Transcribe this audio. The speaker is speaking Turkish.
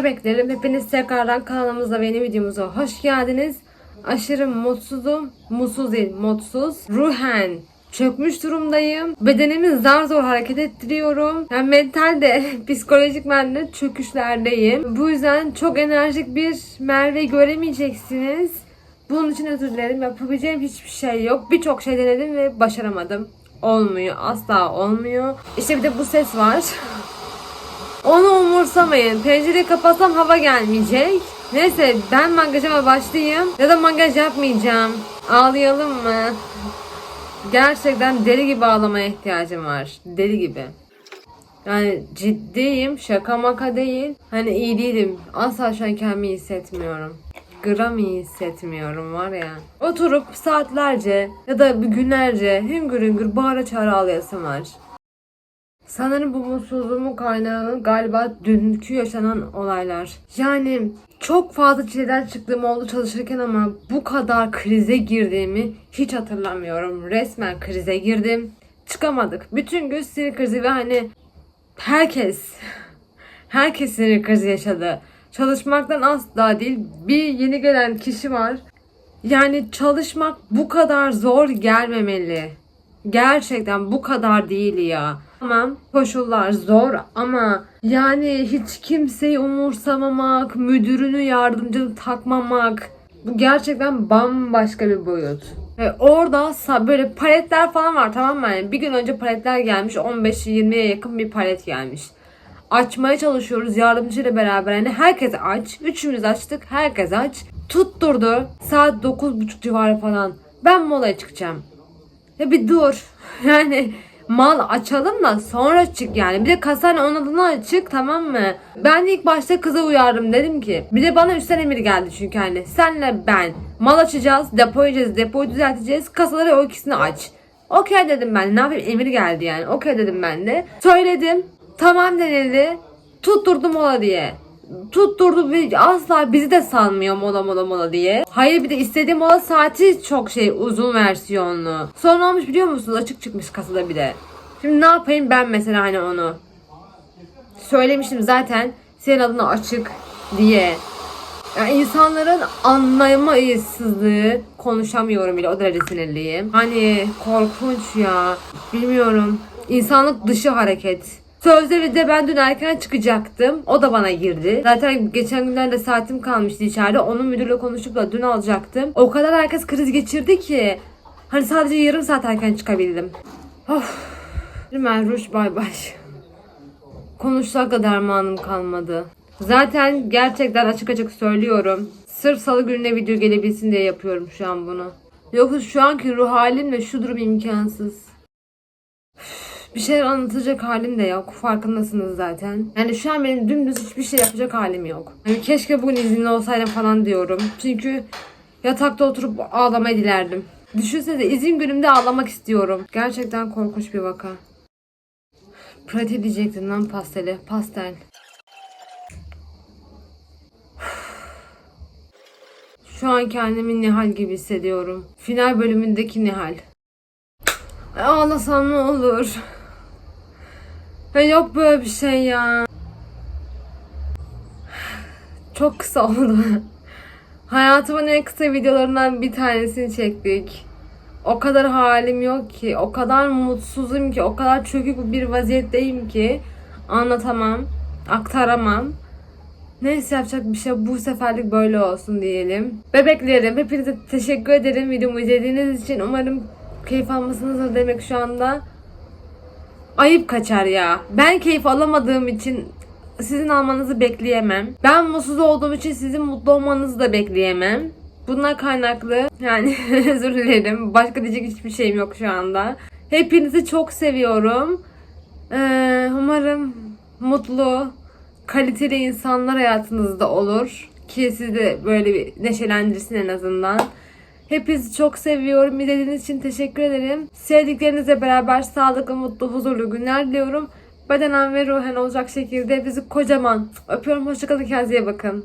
Bebeklerim hepiniz tekrardan kanalımıza ve yeni videomuza hoş geldiniz. Aşırı mutsuzum. Mutsuz değil, mutsuz. Ruhen çökmüş durumdayım. Bedenimi zar zor hareket ettiriyorum. Yani mental de psikolojik ben de çöküşlerdeyim. Bu yüzden çok enerjik bir Merve göremeyeceksiniz. Bunun için özür dilerim. Yapabileceğim hiçbir şey yok. Birçok şey denedim ve başaramadım. Olmuyor. Asla olmuyor. İşte bir de bu ses var. Onu umursamayın. Pencereyi kapatsam hava gelmeyecek. Neyse ben mangajıma başlayayım. Ya da mangaj yapmayacağım. Ağlayalım mı? Gerçekten deli gibi ağlamaya ihtiyacım var. Deli gibi. Yani ciddiyim. Şaka maka değil. Hani iyi değilim. Asla şu an kendimi iyi hissetmiyorum. Gram iyi hissetmiyorum var ya. Oturup saatlerce ya da günlerce hüngür hüngür bağıra çağıra ağlayasım var. Sanırım bu mutsuzluğumun kaynağı galiba dünkü yaşanan olaylar. Yani çok fazla çileden çıktığım oldu çalışırken ama bu kadar krize girdiğimi hiç hatırlamıyorum. Resmen krize girdim. Çıkamadık. Bütün gün sinir krizi ve hani herkes herkes sinir krizi yaşadı. Çalışmaktan asla değil. Bir yeni gelen kişi var. Yani çalışmak bu kadar zor gelmemeli. Gerçekten bu kadar değil ya. Tamam koşullar zor ama yani hiç kimseyi umursamamak, müdürünü yardımcını takmamak bu gerçekten bambaşka bir boyut. Ve orada böyle paletler falan var tamam mı? Yani bir gün önce paletler gelmiş 15-20'ye yakın bir palet gelmiş. Açmaya çalışıyoruz yardımcıyla beraber. Yani herkes aç. Üçümüz açtık. Herkes aç. Tutturdu. Saat 9.30 civarı falan. Ben molaya çıkacağım. Ya bir dur. Yani mal açalım da sonra çık yani. Bir de kasane onun adına açık tamam mı? Ben ilk başta kıza uyardım dedim ki. Bir de bana üstten emir geldi çünkü hani. Senle ben mal açacağız, depo yiyeceğiz, depoyu düzelteceğiz. Kasaları o ikisini aç. Okey dedim ben. Ne yapayım emir geldi yani. Okey dedim ben de. Söyledim. Tamam denildi. Tutturdum mola diye tutturdu ve asla bizi de sanmıyor mola mola mola diye. Hayır bir de istediğim mola saati çok şey uzun versiyonlu. Sonra olmuş biliyor musunuz? Açık çıkmış kasada bir de. Şimdi ne yapayım ben mesela hani onu. Söylemiştim zaten senin adına açık diye. Yani insanların anlamayışsızlığı konuşamıyorum bile o derece sinirliyim. Hani korkunç ya. Bilmiyorum. İnsanlık dışı hareket. Sözde de ben dün erken çıkacaktım. O da bana girdi. Zaten geçen günlerde saatim kalmıştı içeride. Onun müdürle konuşup da dün alacaktım. O kadar herkes kriz geçirdi ki. Hani sadece yarım saat erken çıkabildim. Of. Merhuş bay bay. Konuşsak da dermanım kalmadı. Zaten gerçekten açık açık söylüyorum. Sırf salı gününe video gelebilsin diye yapıyorum şu an bunu. Yoksa şu anki ruh halimle şu durum imkansız. Bir şeyler anlatacak halim de yok. Farkındasınız zaten. Yani şu an benim dümdüz hiçbir şey yapacak halim yok. Yani keşke bugün izinli olsaydım falan diyorum. Çünkü yatakta oturup ağlamayı dilerdim. Düşünsene izin günümde ağlamak istiyorum. Gerçekten korkunç bir vaka. Pratik diyecektim lan pasteli. Pastel. Şu an kendimi Nihal gibi hissediyorum. Final bölümündeki Nihal. Ağlasam ne olur. Ya yok böyle bir şey ya. Çok kısa oldu. Hayatımın en kısa videolarından bir tanesini çektik. O kadar halim yok ki, o kadar mutsuzum ki, o kadar çökük bir vaziyetteyim ki anlatamam, aktaramam. Neyse yapacak bir şey bu seferlik böyle olsun diyelim. Bebeklerim hepinize teşekkür ederim videomu izlediğiniz için. Umarım keyif almışsınızdır demek şu anda. Ayıp kaçar ya. Ben keyif alamadığım için sizin almanızı bekleyemem. Ben mutsuz olduğum için sizin mutlu olmanızı da bekleyemem. Bunlar kaynaklı. Yani özür dilerim. Başka diyecek hiçbir şeyim yok şu anda. Hepinizi çok seviyorum. Ee, umarım mutlu, kaliteli insanlar hayatınızda olur. Ki sizi böyle bir neşelendirsin en azından. Hepinizi çok seviyorum. İzlediğiniz için teşekkür ederim. Sevdiklerinizle beraber sağlıklı, mutlu, huzurlu günler diliyorum. Bedenen ve ruhen olacak şekilde bizi kocaman öpüyorum. Hoşçakalın. Kendinize bakın.